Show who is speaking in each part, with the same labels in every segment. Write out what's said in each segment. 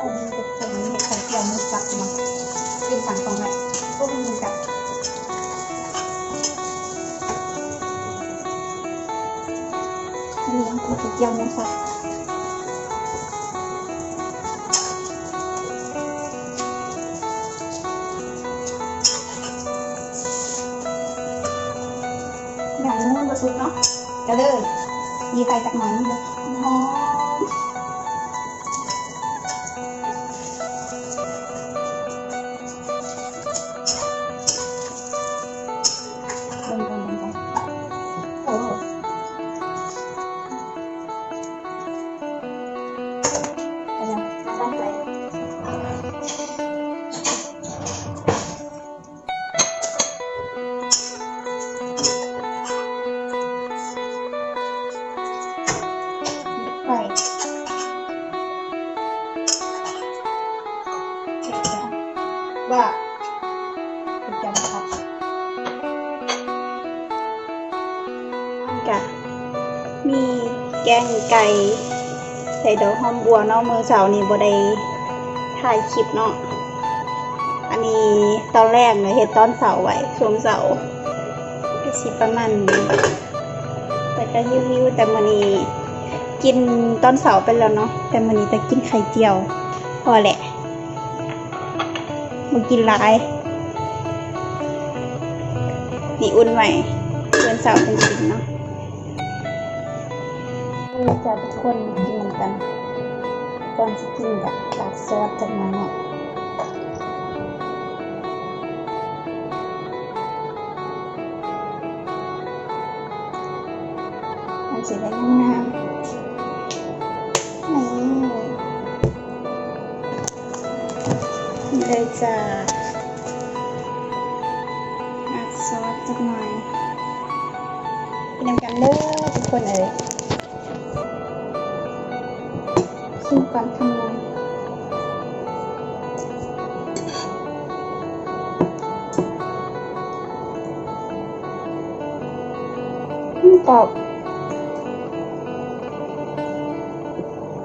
Speaker 1: อันนี้เป็นคนนี้ไข่เจียวหมูสับเนาะกินสั่งตรงไหนก็มีกับเลี้ยงไข่เจียวหมูสับอย่างนี้มันสุกเนาะก็เลยมีไฟจากหน่อยนึงเด้อหอม ว่าคุณจะมาครับกะมีแกงไก่ ใส่ดอกหอมบัวเนาะมือเสาร์นี่บ่ได้ถ่ายคลิปเนาะอันนี้ตอนแรกเนี่ยเฮ็ดตอนเสาไว้ช่วงเสาร์ก็สิประมาณแต่ก็ยิ้วๆแต่มื้อนี้กินตอนเสาไปแล้วเนาะแต่มื้อนี้จะกินไข่เจียว พอแหละมันกินหลายนี่อุ่นไว้เพื่อนเสาร์เป็นกินเนาะ จะทุกคนกินกันก่อนจะกินแบบราดซอสจากนั้นเนาะมันสีได้งามๆนี่นี่เลยจะราดซอสจากหน่อยกินกันเลยทุกคนเอ๋ย ชิมก่อนทำงานอืมกรอบ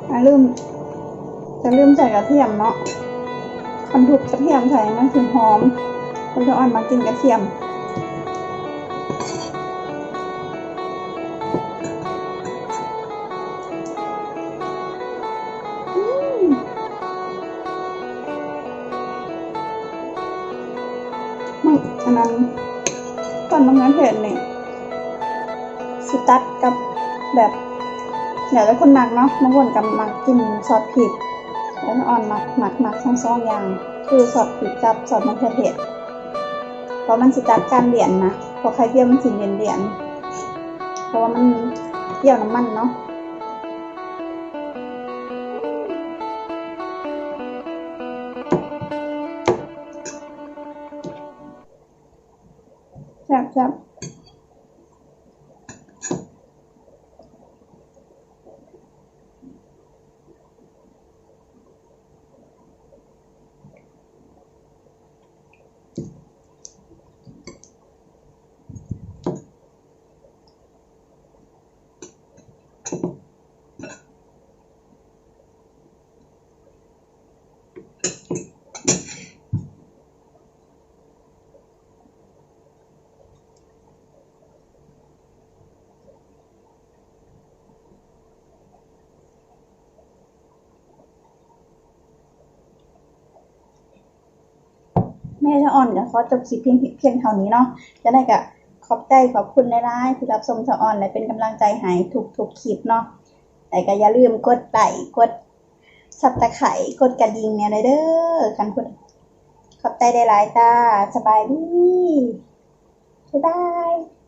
Speaker 1: อะลืมจะลืมใส่กระเทียมเนาะคันถูกกระเทียมใส่มันถึงหอมคนจะอ่อนมากินกระเทียม มันอันนั้นตอนบางงานเห็นเนี่ยสิตัดกับแบบเดี๋ยวแล้วคนหมักเนาะบางคนกับหมักกินซอสพริกแล้วอ่อนหมักหมักหมักทั้งสองอย่าง คือซอสพริกกับซอสมะเขือเทศเพราะมันสิตัดการเหรียญนะพราะไข่เจียวมันสิเหรียญเหรียญเพราะว่ามันเกี่ยวน้ำมันเนาะ แซ่บ แม่จะอ่อนก็ขอจบคลิปเพียงเพียงเท่านี้เนาะจะได้กับขอบใจขอบคุณหลายๆที่รับชมจะอ่อนและเป็นกำลังใจให้ทุกทุกคลิปเนาะแต่ก็อย่าลืมกดไลค์กดสับตะไคร่กดกระดิ่งเนี่ยเลยเด้อกันคุณขอบใจได้หลายจ้าสบายดีบ๊ายบาย